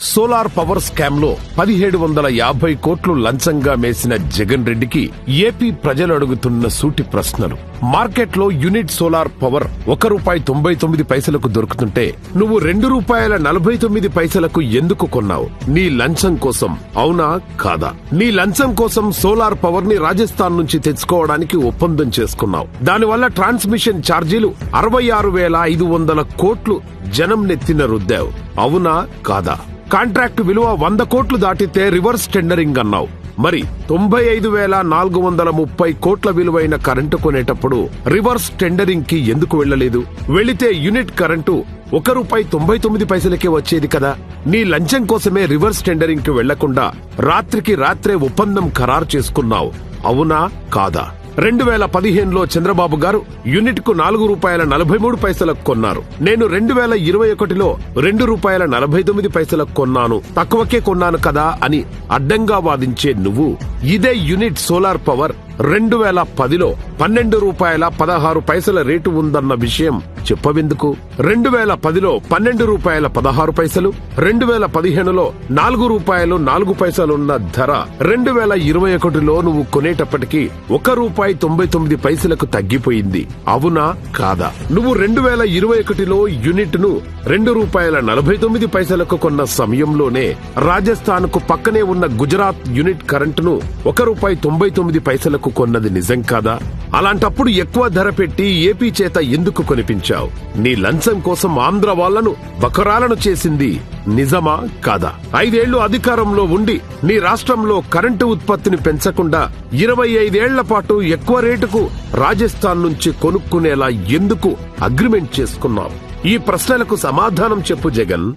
Solar power స్కామ్లో పదిహేడు వందల యాభై కోట్లు లంచంగా మేసిన జగన్ రెడ్డికి ఏపీ ప్రజలు అడుగుతున్న సూటి ప్రశ్నలు. మార్కెట్లో యూనిట్ సోలార్ పవర్ ఒక రూపాయి తొంభై తొమ్మిది పైసలకు దొరుకుతుంటే నువ్వు రెండు రూపాయల నలభై తొమ్మిది పైసలకు ఎందుకు కొన్నావు? నీ లంచం కోసం అవునా కాదా? నీ లంచం కోసం సోలార్ పవర్ని రాజస్థాన్ నుంచి తెచ్చుకోవడానికి ఒప్పందం చేసుకున్నావు. దానివల్ల ట్రాన్స్మిషన్ ఛార్జీలు అరవై ఆరు వేల ఐదు వందల కోట్లు జనం నెత్తిన రుద్దావు. అవునా కాదా? కాంట్రాక్ట్ విలువ వంద కోట్లు దాటితే రివర్స్ టెండరింగ్ అన్నావు. మరి తొంభై ఐదు వేల నాలుగు వందల ముప్పై కోట్ల విలువైన కరెంటు కొనేటప్పుడు రివర్స్ టెండరింగ్కి ఎందుకు వెళ్ళలేదు వెళితే యూనిట్ కరెంటు ఒక రూపాయి తొంభై తొమ్మిది పైసలకే వచ్చేది కదా. నీ లంచం కోసమే రివర్స్ టెండరింగ్కి వెళ్ళకుండా రాత్రికి రాత్రే ఒప్పందం ఖరారు చేసుకున్నావు. అవునా? కాదా? రెండు వేల పదిహేనులో చంద్రబాబు గారు యూనిట్కు నాలుగు రూపాయల నలభై మూడు పైసలకు కొన్నారు. నేను రెండు వేల ఇరవై ఒకటిలో రెండు రూపాయల నలభై తొమ్మిది పైసలకు కొన్నాను. తక్కువకే కొన్నాను కదా అని అడ్డంగా వాదించే నువ్వు ఇదే యూనిట్ సోలార్ పవర్ రెండు వేల పదిలో పన్నెండు రూపాయల పదహారు పైసల రేటు ఉందన్న విషయం చెప్పవెందుకు? రెండు వేల పదిలో పన్నెండు రూపాయల పదహారు పైసలు రెండు వేల పదిహేనులో నాలుగు రూపాయలు నాలుగు పైసలున్న ధర రెండు వేల ఇరవై ఒకటిలో నువ్వు కొనేటప్పటికీ ఒక రూపాయి తొంభై తొమ్మిది పైసలకు తగ్గిపోయింది. అవునా? కాదా? నువ్వు రెండు వేల ఇరవై ఒకటిలో యూనిట్ను రెండు రూపాయల నలభై తొమ్మిది పైసలకు కొన్న సమయంలోనే రాజస్థాన్కు పక్కనే ఉన్న గుజరాత్ యూనిట్ కరెంటును ఒక రూపాయి తొంభై తొమ్మిది పైసలకు కొన్నది నిజం కాదా? అలాంటప్పుడు ఎక్కువ ధర పెట్టి ఏపీ చేత ఎందుకు కొనిపించావు? నీ లంచం కోసం ఆంధ్ర వాళ్ళను బకరాలను చేసింది నిజమా కాదా? ఐదేళ్ళు అధికారంలో ఉండి నీ రాష్ట్రంలో కరెంటు ఉత్పత్తిని పెంచకుండా ఇరవై ఐదేళ్ళ పాటు ఎక్కువ రేటుకు రాజస్థాన్ నుంచి కొనుక్కునేలా ఎందుకు అగ్రిమెంట్ చేసుకున్నావు? ఈ ప్రశ్నలకు సమాధానం చెప్పు జగన్.